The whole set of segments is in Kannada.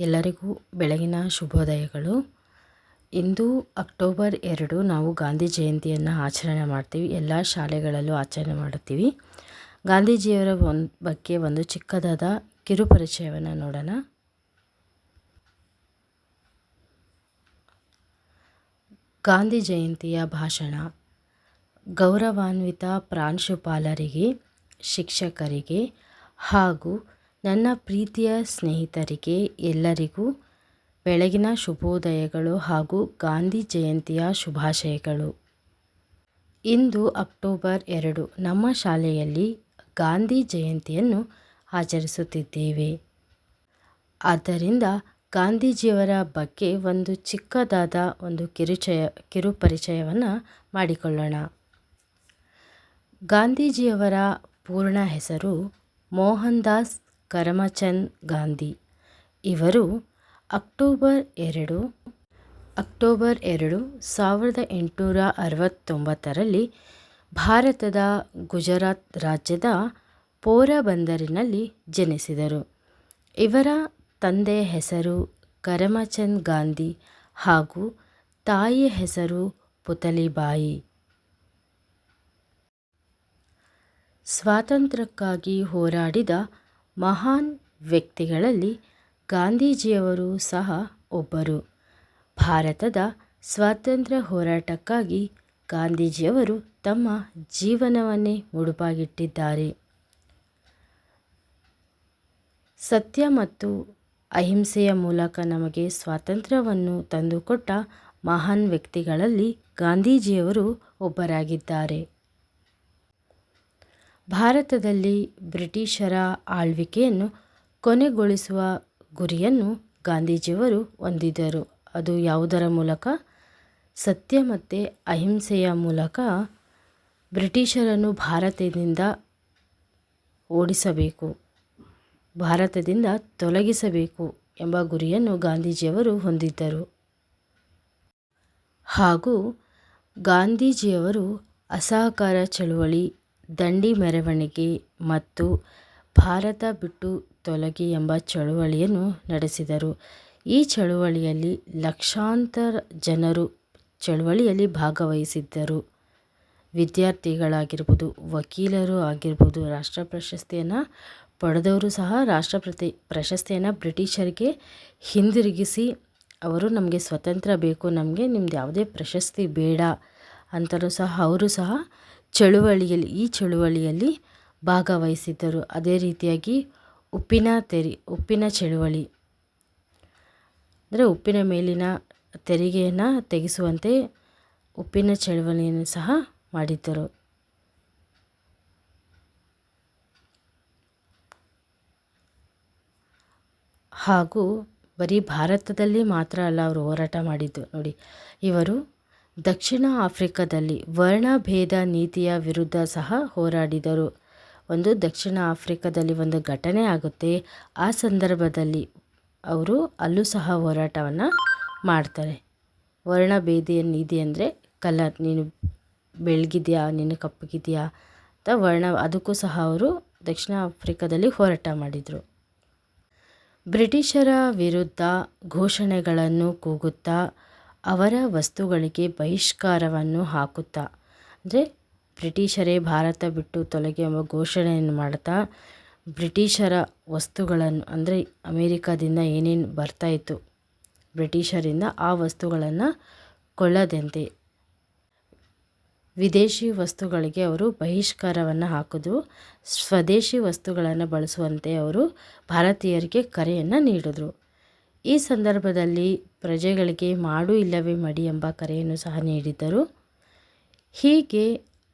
ಎಲ್ಲರಿಗೂ ಬೆಳಗಿನ ಶುಭೋದಯಗಳು. ಇಂದು ಅಕ್ಟೋಬರ್ ಎರಡು ನಾವು ಗಾಂಧಿ ಜಯಂತಿಯನ್ನು ಆಚರಣೆ ಮಾಡ್ತೀವಿ. ಎಲ್ಲ ಶಾಲೆಗಳಲ್ಲೂ ಆಚರಣೆ ಮಾಡುತ್ತೀವಿ. ಗಾಂಧೀಜಿಯವರ ಒಂದು ಬಗ್ಗೆ ಒಂದು ಚಿಕ್ಕದಾದ ಕಿರುಪರಿಚಯವನ್ನು ನೋಡೋಣ. ಗಾಂಧಿ ಜಯಂತಿಯ ಭಾಷಣ. ಗೌರವಾನ್ವಿತ ಪ್ರಾಂಶುಪಾಲರಿಗೆ, ಶಿಕ್ಷಕರಿಗೆ ಹಾಗೂ ನನ್ನ ಪ್ರೀತಿಯ ಸ್ನೇಹಿತರಿಗೆ ಎಲ್ಲರಿಗೂ ಬೆಳಗಿನ ಶುಭೋದಯಗಳು ಹಾಗೂ ಗಾಂಧಿ ಜಯಂತಿಯ ಶುಭಾಶಯಗಳು. ಇಂದು ಅಕ್ಟೋಬರ್ ಎರಡು, ನಮ್ಮ ಶಾಲೆಯಲ್ಲಿ ಗಾಂಧಿ ಜಯಂತಿಯನ್ನು ಆಚರಿಸುತ್ತಿದ್ದೇವೆ. ಆದ್ದರಿಂದ ಗಾಂಧೀಜಿಯವರ ಬಗ್ಗೆ ಒಂದು ಚಿಕ್ಕದಾದ ಒಂದು ಕಿರುಚಯ ಕಿರು ಪರಿಚಯವನ್ನು ಮಾಡಿಕೊಳ್ಳೋಣ. ಗಾಂಧೀಜಿಯವರ ಪೂರ್ಣ ಹೆಸರು ಮೋಹನ್ ದಾಸ್ ಕರಮಚಂದ್ ಗಾಂಧಿ. ಇವರು ಅಕ್ಟೋಬರ್ ಎರಡು ಅಕ್ಟೋಬರ್ ಎರಡು ಸಾವಿರದ ಎಂಟುನೂರ ಅರವತ್ತೊಂಬತ್ತರಲ್ಲಿ ಭಾರತದ ಗುಜರಾತ್ ರಾಜ್ಯದ ಪೋರಬಂದರಿನಲ್ಲಿ ಜನಿಸಿದರು. ಇವರ ತಂದೆ ಹೆಸರು ಕರಮಚಂದ್ ಗಾಂಧಿ ಹಾಗೂ ತಾಯಿಯ ಹೆಸರು ಪುತಲಿಬಾಯಿ. ಸ್ವಾತಂತ್ರ್ಯಕ್ಕಾಗಿ ಹೋರಾಡಿದ ಮಹಾನ್ ವ್ಯಕ್ತಿಗಳಲ್ಲಿ ಗಾಂಧೀಜಿಯವರು ಸಹ ಒಬ್ಬರು. ಭಾರತದ ಸ್ವಾತಂತ್ರ್ಯ ಹೋರಾಟಕ್ಕಾಗಿ ಗಾಂಧೀಜಿಯವರು ತಮ್ಮ ಜೀವನವನ್ನೇ ಮುಡುಪಾಗಿಟ್ಟಿದ್ದಾರೆ. ಸತ್ಯ ಮತ್ತು ಅಹಿಂಸೆಯ ಮೂಲಕ ನಮಗೆ ಸ್ವಾತಂತ್ರ್ಯವನ್ನು ತಂದುಕೊಟ್ಟ ಮಹಾನ್ ವ್ಯಕ್ತಿಗಳಲ್ಲಿ ಗಾಂಧೀಜಿಯವರು ಒಬ್ಬರಾಗಿದ್ದಾರೆ. ಭಾರತದಲ್ಲಿ ಬ್ರಿಟಿಷರ ಆಳ್ವಿಕೆಯನ್ನು ಕೊನೆಗೊಳಿಸುವ ಗುರಿಯನ್ನು ಗಾಂಧೀಜಿಯವರು ಹೊಂದಿದ್ದರು. ಅದು ಯಾವುದರ ಮೂಲಕ? ಸತ್ಯ ಮತ್ತು ಅಹಿಂಸೆಯ ಮೂಲಕ. ಬ್ರಿಟಿಷರನ್ನು ಭಾರತದಿಂದ ಓಡಿಸಬೇಕು, ಭಾರತದಿಂದ ತೊಲಗಿಸಬೇಕು ಎಂಬ ಗುರಿಯನ್ನು ಗಾಂಧೀಜಿಯವರು ಹೊಂದಿದ್ದರು. ಹಾಗೂ ಗಾಂಧೀಜಿಯವರು ಅಸಹಕಾರ ಚಳುವಳಿ ದಂಡಿ ಮೆರವಣಿಗೆ ಮತ್ತು ಭಾರತ ಬಿಟ್ಟು ತೊಲಗಿ ಎಂಬ ಚಳುವಳಿಯನ್ನು ನಡೆಸಿದರು. ಈ ಚಳುವಳಿಯಲ್ಲಿ ಲಕ್ಷಾಂತರ ಜನರು ಚಳುವಳಿಯಲ್ಲಿ ಭಾಗವಹಿಸಿದ್ದರು. ವಿದ್ಯಾರ್ಥಿಗಳಾಗಿರ್ಬೋದು, ವಕೀಲರು ಆಗಿರ್ಬೋದು, ರಾಷ್ಟ್ರ ಪ್ರಶಸ್ತಿಯನ್ನು ಪಡೆದವರು ಸಹ ರಾಷ್ಟ್ರಪ್ರತಿ ಪ್ರಶಸ್ತಿಯನ್ನು ಬ್ರಿಟಿಷರಿಗೆ ಹಿಂದಿರುಗಿಸಿ, ಅವರು ನಮಗೆ ಸ್ವತಂತ್ರ ಬೇಕು, ನಮಗೆ ನಿಮ್ದು ಯಾವುದೇ ಪ್ರಶಸ್ತಿ ಬೇಡ ಅಂತಲೂ ಸಹ, ಅವರು ಸಹ ಚಳುವಳಿಯಲ್ಲಿ, ಈ ಚಳುವಳಿಯಲ್ಲಿ ಭಾಗವಹಿಸಿದ್ದರು. ಅದೇ ರೀತಿಯಾಗಿ ಉಪ್ಪಿನ ತೆರಿ, ಉಪ್ಪಿನ ಚಳುವಳಿ. ಅಂದರೆ ಉಪ್ಪಿನ ಮೇಲಿನ ತೆರಿಗೆಯನ್ನು ತೆಗೆಸುವಂತೆ ಉಪ್ಪಿನ ಚಳುವಳಿಯನ್ನು ಸಹ ಮಾಡಿದ್ದರು. ಹಾಗೂ ಬರೀ ಭಾರತದಲ್ಲಿ ಮಾತ್ರ ಅಲ್ಲ, ಅವರು ಹೋರಾಟ ಮಾಡಿದ್ದು. ನೋಡಿ, ಇವರು ದಕ್ಷಿಣ ಆಫ್ರಿಕಾದಲ್ಲಿ ವರ್ಣಭೇದ ನೀತಿಯ ವಿರುದ್ಧ ಸಹ ಹೋರಾಡಿದರು. ಒಂದು ದಕ್ಷಿಣ ಆಫ್ರಿಕಾದಲ್ಲಿ ಒಂದು ಘಟನೆ ಆಗುತ್ತೆ. ಆ ಸಂದರ್ಭದಲ್ಲಿ ಅವರು ಅಲ್ಲೂ ಸಹ ಹೋರಾಟವನ್ನು ಮಾಡ್ತಾರೆ. ವರ್ಣಭೇದಿಯ ನೀತಿ ಅಂದರೆ ಕಲರ್. ನೀನು ಬೆಳಗಿದೆಯಾ? ನೀನು ಕಪ್ಪಗಿದೆಯಾ? ಅಂತ ವರ್ಣ, ಅದಕ್ಕೂ ಸಹ ಅವರು ದಕ್ಷಿಣ ಆಫ್ರಿಕಾದಲ್ಲಿ ಹೋರಾಟ ಮಾಡಿದರು. ಬ್ರಿಟಿಷರ ವಿರುದ್ಧ ಘೋಷಣೆಗಳನ್ನು ಕೂಗುತ್ತಾ ಅವರ ವಸ್ತುಗಳಿಗೆ ಬಹಿಷ್ಕಾರವನ್ನು ಹಾಕುತ್ತಾ. ಅಂದರೆ ಬ್ರಿಟಿಷರೇ ಭಾರತ ಬಿಟ್ಟು ತೊಲಗಿ ಎಂಬ ಘೋಷಣೆಯನ್ನು ಮಾಡ್ತಾ ಬ್ರಿಟಿಷರ ವಸ್ತುಗಳನ್ನು, ಅಂದರೆ ಅಮೇರಿಕಾದಿಂದ ಏನೇನು ಬರ್ತಾಯಿತ್ತು ಬ್ರಿಟಿಷರಿಂದ ಆ ವಸ್ತುಗಳನ್ನು ಕೊಳ್ಳದಂತೆ. ವಿದೇಶಿ ವಸ್ತುಗಳಿಗೆ ಅವರು ಬಹಿಷ್ಕಾರವನ್ನು ಹಾಕಿದ್ರು ಸ್ವದೇಶಿ ವಸ್ತುಗಳನ್ನು ಬಳಸುವಂತೆ ಅವರು ಭಾರತೀಯರಿಗೆ ಕರೆಯನ್ನು ನೀಡಿದ್ರು. ಈ ಸಂದರ್ಭದಲ್ಲಿ ಪ್ರಜೆಗಳಿಗೆ ಮಾಡು ಇಲ್ಲವೇ ಮಡಿ ಎಂಬ ಕರೆಯನ್ನು ಸಹ ನೀಡಿದ್ದರು. ಹೀಗೆ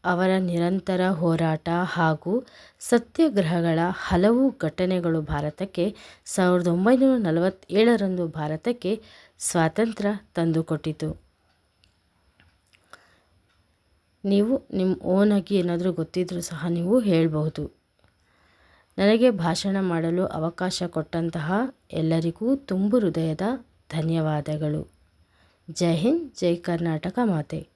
ಅವರ ನಿರಂತರ ಹೋರಾಟ ಹಾಗೂ ಸತ್ಯಾಗ್ರಹಗಳ ಹಲವು ಘಟನೆಗಳು ಭಾರತಕ್ಕೆ ಸಾವಿರದ ಒಂಬೈನೂರ ನಲವತ್ತೇಳರಂದು ಭಾರತಕ್ಕೆ ಸ್ವಾತಂತ್ರ್ಯ ತಂದುಕೊಟ್ಟಿತು. ನೀವು ನಿಮ್ಮ ಓನಾಗಿ ಏನಾದರೂ ಗೊತ್ತಿದ್ದರೂ ಸಹ ನೀವು ಹೇಳಬಹುದು. ನನಗೆ ಭಾಷಣ ಮಾಡಲು ಅವಕಾಶ ಕೊಟ್ಟಂತಹ ಎಲ್ಲರಿಗೂ ತುಂಬು ಹೃದಯದ ಧನ್ಯವಾದಗಳು. ಜೈ ಹಿಂದ್ ಜೈ ಕರ್ನಾಟಕ ಮಾತೆ.